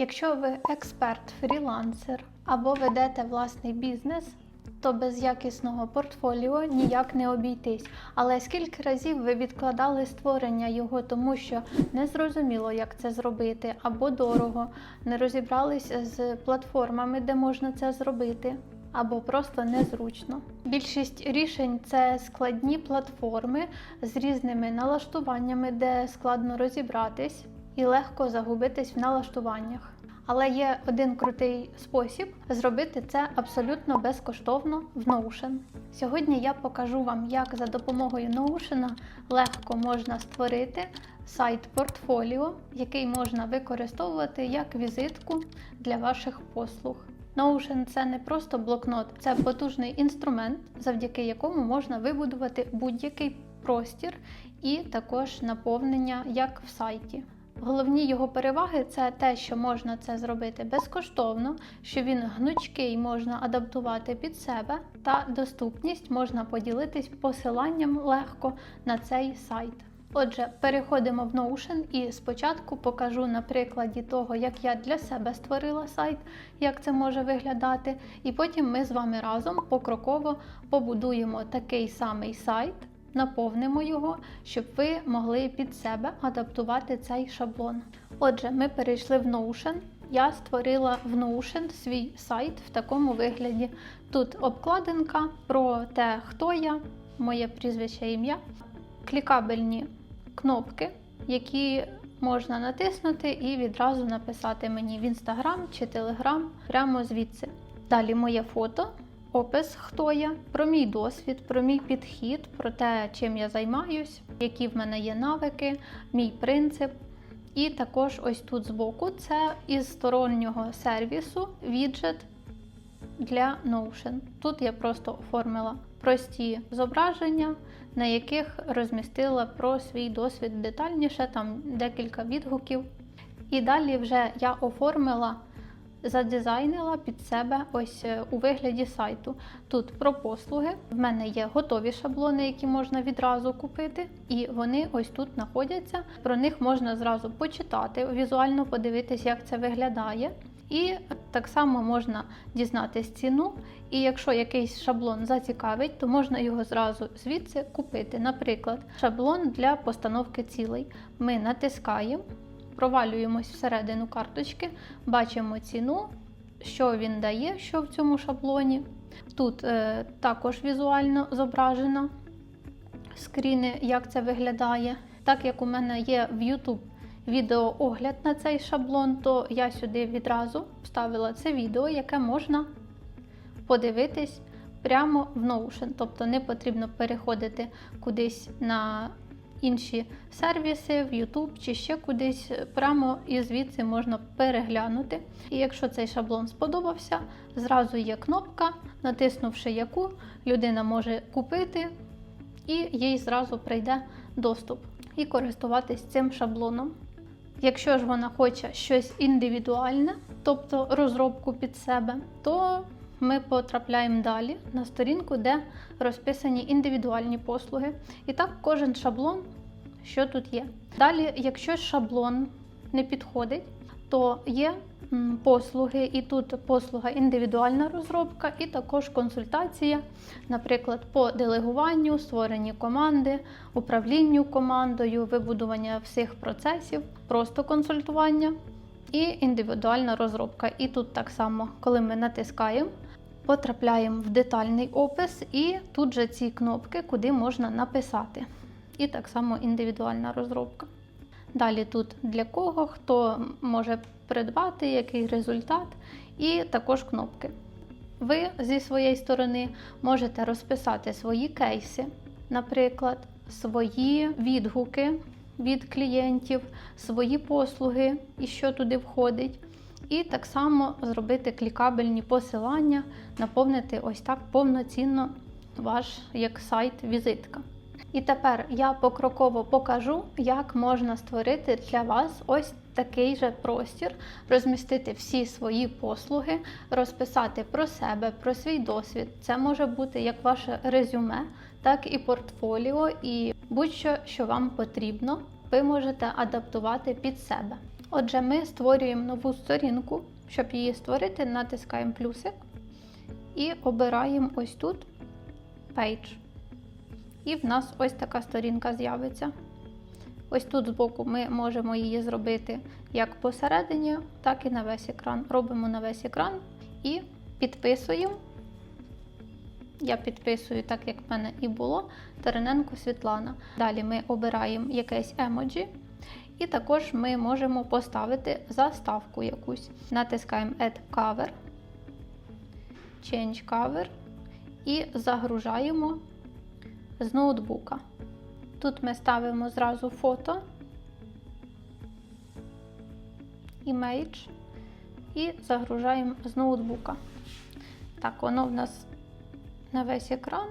Якщо ви експерт, фрілансер або ведете власний бізнес, то без якісного портфоліо ніяк не обійтись. Але скільки разів ви відкладали створення його, тому що не зрозуміло, як це зробити, або дорого, не розібрались з платформами, де можна це зробити. Або просто незручно. Більшість рішень це складні платформи з різними налаштуваннями, де складно розібратись і легко загубитись в налаштуваннях. Але є один крутий спосіб зробити це абсолютно безкоштовно в Notion. Сьогодні я покажу вам, як за допомогою Notion легко можна створити сайт портфоліо, який можна використовувати як візитку для ваших послуг. Notion – це не просто блокнот, це потужний інструмент, завдяки якому можна вибудувати будь-який простір і також наповнення, як в сайті. Головні його переваги це те, що можна це зробити безкоштовно, що він гнучкий можна адаптувати під себе, та доступність можна поділитись посиланням легко на цей сайт. Отже, переходимо в Notion і спочатку покажу на прикладі того, як я для себе створила сайт, як це може виглядати, і потім ми з вами разом покроково побудуємо такий самий сайт наповнимо його, щоб ви могли під себе адаптувати цей шаблон. Отже, ми перейшли в Notion. Я створила в Notion свій сайт в такому вигляді. Тут обкладинка про те, хто я, моє прізвище ім'я, клікабельні кнопки, які можна натиснути і відразу написати мені в Instagram чи Telegram прямо звідси. Далі моє фото опис, хто я, про мій досвід, про мій підхід, про те, чим я займаюсь, які в мене є навики, мій принцип. І також ось тут збоку це із стороннього сервісу віджит для Notion. Тут я просто оформила прості зображення, на яких розмістила про свій досвід детальніше, там декілька відгуків. І далі вже я оформила задизайнила під себе ось е, у вигляді сайту. Тут про послуги. В мене є готові шаблони, які можна відразу купити, і вони ось тут знаходяться. Про них можна зразу почитати, візуально подивитись, як це виглядає. І так само можна дізнатись ціну, і якщо якийсь шаблон зацікавить, то можна його зразу звідси купити. Наприклад, шаблон для постановки цілей. Ми натискаємо, провалюємось всередину карточки, бачимо ціну, що він дає, що в цьому шаблоні. Тут е, також візуально зображено скріни, як це виглядає. Так як у мене є в YouTube відеоогляд на цей шаблон, то я сюди відразу вставила це відео, яке можна подивитись прямо в Notion. Тобто не потрібно переходити кудись на інші сервіси, в YouTube чи ще кудись, прямо і звідси можна переглянути. І якщо цей шаблон сподобався, зразу є кнопка, натиснувши яку людина може купити, і їй зразу прийде доступ і користуватись цим шаблоном. Якщо ж вона хоче щось індивідуальне, тобто розробку під себе, то ми потрапляємо далі на сторінку, де розписані індивідуальні послуги. І так, кожен шаблон, що тут є. Далі, якщо шаблон не підходить, то є послуги, і тут послуга індивідуальна розробка, і також консультація, наприклад, по делегуванню, створенні команди, управлінню командою, вибудування всіх процесів, просто консультування і індивідуальна розробка. І тут так само, коли ми натискаємо, потрапляємо в детальний опис, і тут же ці кнопки, куди можна написати. І так само індивідуальна розробка. Далі тут для кого, хто може придбати, який результат, і також кнопки. Ви зі своєї сторони можете розписати свої кейси, наприклад, свої відгуки від клієнтів, свої послуги і що туди входить. І так само зробити клікабельні посилання, наповнити ось так повноцінно ваш як сайт-візитка. І тепер я покроково покажу, як можна створити для вас ось такий же простір, розмістити всі свої послуги, розписати про себе, про свій досвід. Це може бути як ваше резюме, так і портфоліо, і будь-що, що вам потрібно, ви можете адаптувати під себе. Отже, ми створюємо нову сторінку. Щоб її створити, натискаємо плюсик і обираємо ось тут Page. І в нас ось така сторінка з'явиться. Ось тут збоку ми можемо її зробити як посередині, так і на весь екран. Робимо на весь екран і підписуємо. Я підписую, так як в мене і було, Терененко Світлана. Далі ми обираємо якесь емоджі, і також ми можемо поставити заставку якусь. Натискаємо Add Cover, Change Cover і загружаємо з ноутбука. Тут ми ставимо зразу фото, імейдж і загружаємо з ноутбука. Так, воно в нас на весь екран.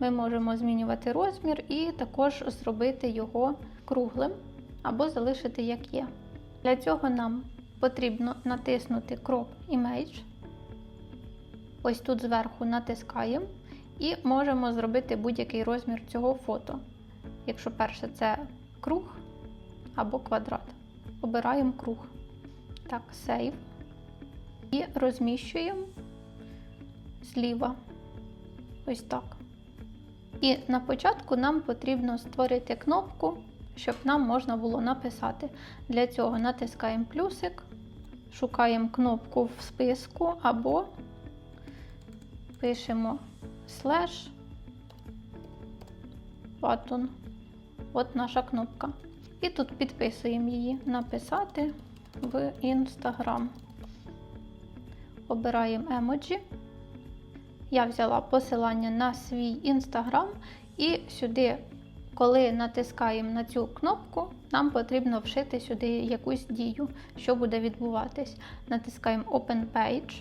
Ми можемо змінювати розмір і також зробити його круглим або залишити як є. Для цього нам потрібно натиснути Crop Image. Ось тут зверху натискаємо і можемо зробити будь-який розмір цього фото. Якщо перше це круг або квадрат. Обираємо круг. Так, Save. І розміщуємо зліва. Ось так. І на початку нам потрібно створити кнопку, щоб нам можна було написати. Для цього натискаємо плюсик, шукаємо кнопку в списку або пишемо слеш button. От наша кнопка. І тут підписуємо її Написати в Instagram. Обираємо емоджі. Я взяла посилання на свій інстаграм, і сюди, коли натискаємо на цю кнопку, нам потрібно вшити сюди якусь дію, що буде відбуватись. Натискаємо Open Page,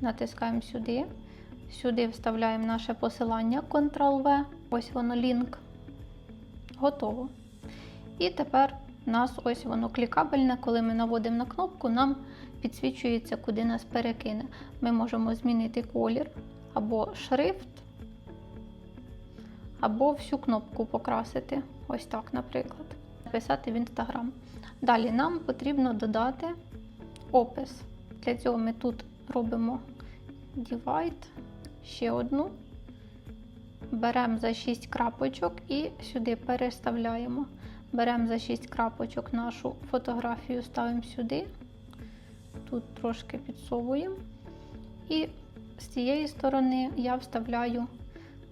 натискаємо сюди. Сюди вставляємо наше посилання Ctrl-V. Ось воно лінк. Готово. І тепер у нас ось воно клікабельне, коли ми наводимо на кнопку, нам підсвічується, куди нас перекине. Ми можемо змінити колір або шрифт, або всю кнопку покрасити. Ось так, наприклад. Написати в Instagram. Далі нам потрібно додати опис. Для цього ми тут робимо divide, ще одну. Беремо за 6 крапочок і сюди переставляємо. Беремо за 6 крапочок нашу фотографію, ставимо сюди, тут трошки підсовуємо. І з цієї сторони я вставляю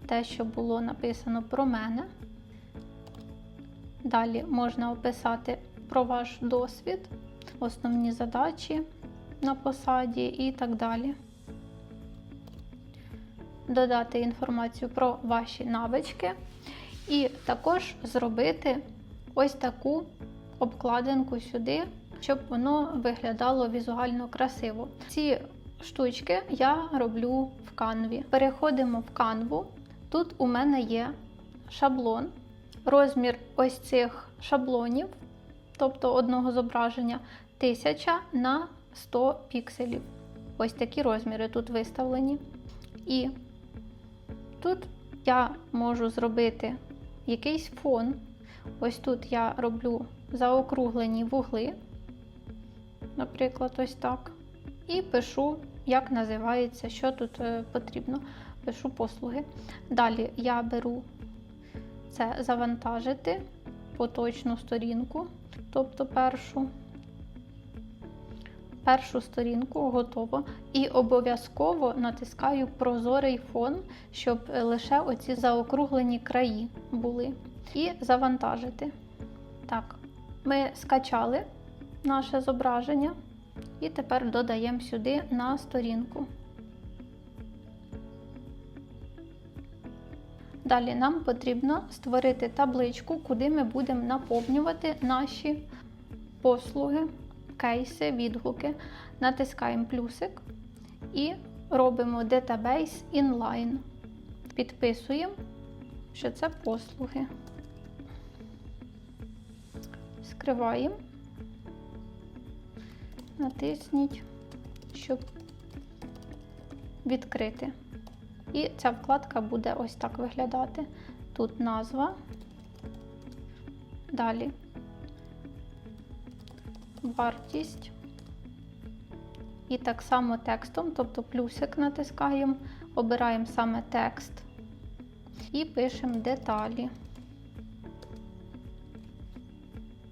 те, що було написано про мене. Далі можна описати про ваш досвід, основні задачі на посаді і так далі. Додати інформацію про ваші навички, і також зробити ось таку обкладинку сюди, щоб воно виглядало візуально красиво. Ці штучки я роблю в канві. Переходимо в канву. Тут у мене є шаблон. Розмір ось цих шаблонів, тобто одного зображення, 1000 на 100 пікселів. Ось такі розміри тут виставлені. І тут я можу зробити якийсь фон. Ось тут я роблю заокруглені вугли, наприклад, ось так. І пишу, як називається, що тут е, потрібно. Пишу послуги. Далі я беру це завантажити поточну сторінку, тобто першу. Першу сторінку готово. І обов'язково натискаю прозорий фон, щоб лише оці заокруглені краї були. І завантажити. Так, ми скачали наше зображення. І тепер додаємо сюди на сторінку. Далі нам потрібно створити табличку, куди ми будемо наповнювати наші послуги, кейси, відгуки. Натискаємо плюсик і робимо Database Inline. Підписуємо, що це послуги. Скриваємо натисніть, щоб відкрити. І ця вкладка буде ось так виглядати. Тут назва, далі вартість. І так само текстом, тобто плюсик натискаємо, обираємо саме текст і пишемо деталі.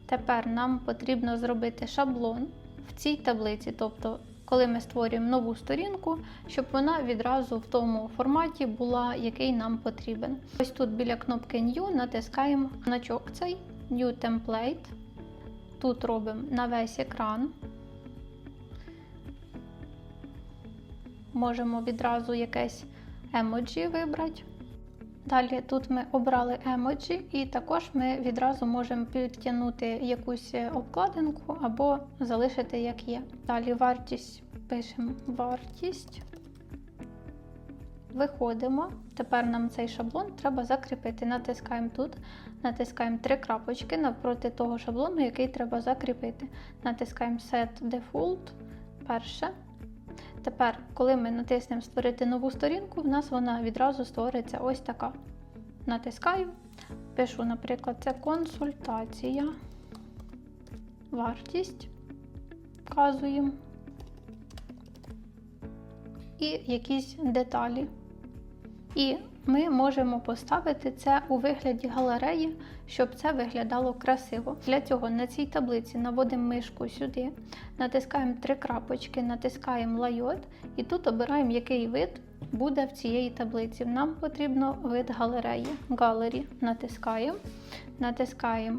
Тепер нам потрібно зробити шаблон в цій таблиці, тобто, коли ми створюємо нову сторінку, щоб вона відразу в тому форматі була, який нам потрібен. Ось тут біля кнопки New натискаємо значок цей New Template. Тут робимо на весь екран. Можемо відразу якесь емоджі вибрати. Далі тут ми обрали емоджі, і також ми відразу можемо підтягнути якусь обкладинку або залишити як є. Далі вартість пишемо вартість. Виходимо. Тепер нам цей шаблон треба закріпити. Натискаємо тут, натискаємо три крапочки навпроти того шаблону, який треба закріпити. Натискаємо Set Default. Перше. Тепер, коли ми натиснемо Створити нову сторінку, в нас вона відразу створиться ось така. Натискаю, пишу, наприклад, це консультація, вартість, вказуємо і якісь деталі. І ми можемо поставити це у вигляді галереї, щоб це виглядало красиво. Для цього на цій таблиці наводимо мишку сюди, натискаємо три крапочки, натискаємо лайот і тут обираємо, який вид буде в цієї таблиці. Нам потрібно вид галереї. Gallery натискаємо, натискаємо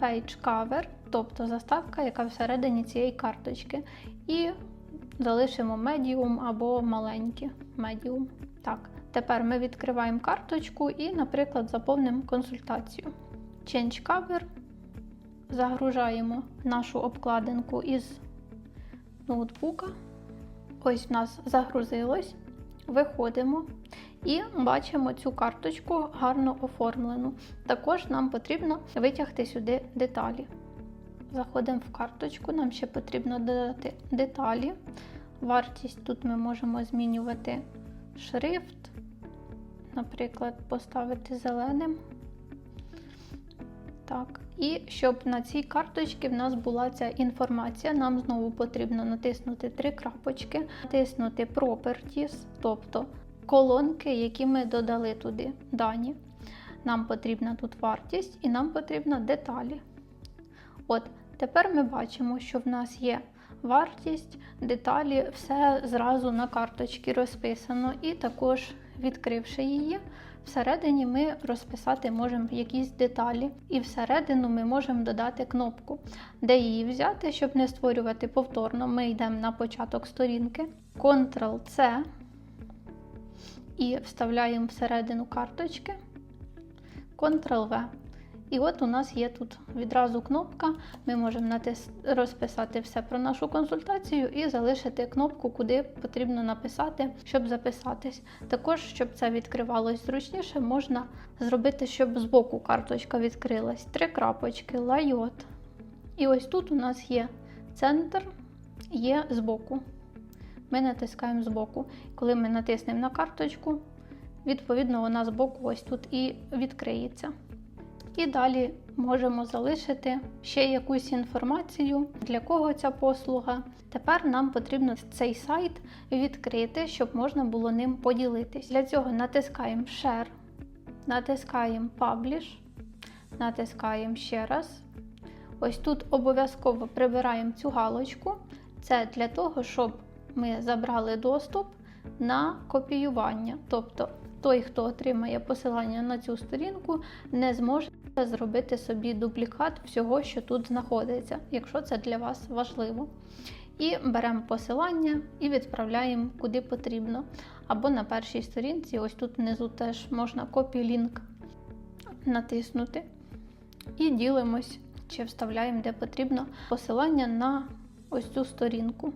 Page Cover, тобто заставка, яка всередині цієї карточки. І залишимо медіум або маленькі. Medium. Так. Тепер ми відкриваємо карточку і, наприклад, заповнимо консультацію. Change Cover. Загружаємо нашу обкладинку із ноутбука. Ось в нас загрузилось. Виходимо і бачимо цю карточку гарно оформлену. Також нам потрібно витягти сюди деталі. Заходимо в карточку, нам ще потрібно додати деталі. Вартість тут ми можемо змінювати шрифт наприклад, поставити зеленим. Так, і щоб на цій карточці в нас була ця інформація, нам знову потрібно натиснути три крапочки, натиснути Properties, тобто колонки, які ми додали туди дані. Нам потрібна тут вартість і нам потрібно деталі. От, тепер ми бачимо, що в нас є вартість, деталі, все зразу на карточці розписано, і також Відкривши її, всередині ми розписати можемо якісь деталі, і всередину ми можемо додати кнопку, де її взяти, щоб не створювати повторно. Ми йдемо на початок сторінки, Ctrl-C і вставляємо всередину карточки, Ctrl-V. І от у нас є тут відразу кнопка. Ми можемо розписати все про нашу консультацію і залишити кнопку, куди потрібно написати, щоб записатись. Також, щоб це відкривалось зручніше, можна зробити, щоб збоку карточка відкрилась. Три крапочки, лайот. І ось тут у нас є центр, є збоку. Ми натискаємо збоку. Коли ми натиснемо на карточку, відповідно, вона збоку ось тут і відкриється. І далі можемо залишити ще якусь інформацію, для кого ця послуга. Тепер нам потрібно цей сайт відкрити, щоб можна було ним поділитись. Для цього натискаємо Share, натискаємо Publish, натискаємо ще раз. Ось тут обов'язково прибираємо цю галочку. Це для того, щоб ми забрали доступ на копіювання. Тобто той, хто отримає посилання на цю сторінку, не зможе зробити собі дублікат всього, що тут знаходиться, якщо це для вас важливо. І беремо посилання і відправляємо куди потрібно. Або на першій сторінці, ось тут внизу теж можна копі-лінк натиснути. І ділимось чи вставляємо де потрібно посилання на ось цю сторінку.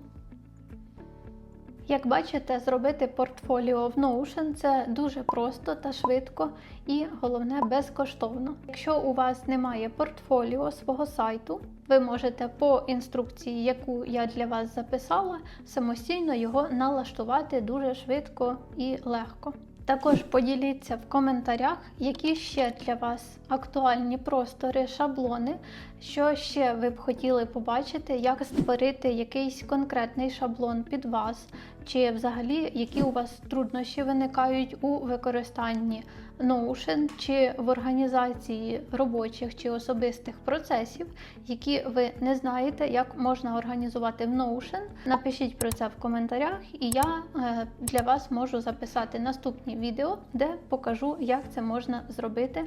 Як бачите, зробити портфоліо в Notion це дуже просто та швидко і головне безкоштовно. Якщо у вас немає портфоліо свого сайту, ви можете по інструкції, яку я для вас записала, самостійно його налаштувати дуже швидко і легко. Також поділіться в коментарях, які ще для вас актуальні простори, шаблони, що ще ви б хотіли побачити, як створити якийсь конкретний шаблон під вас, чи взагалі які у вас труднощі виникають у використанні Notion чи в організації робочих чи особистих процесів, які ви не знаєте, як можна організувати в Notion. Напишіть про це в коментарях, і я е, для вас можу записати наступні відео, де покажу, як це можна зробити.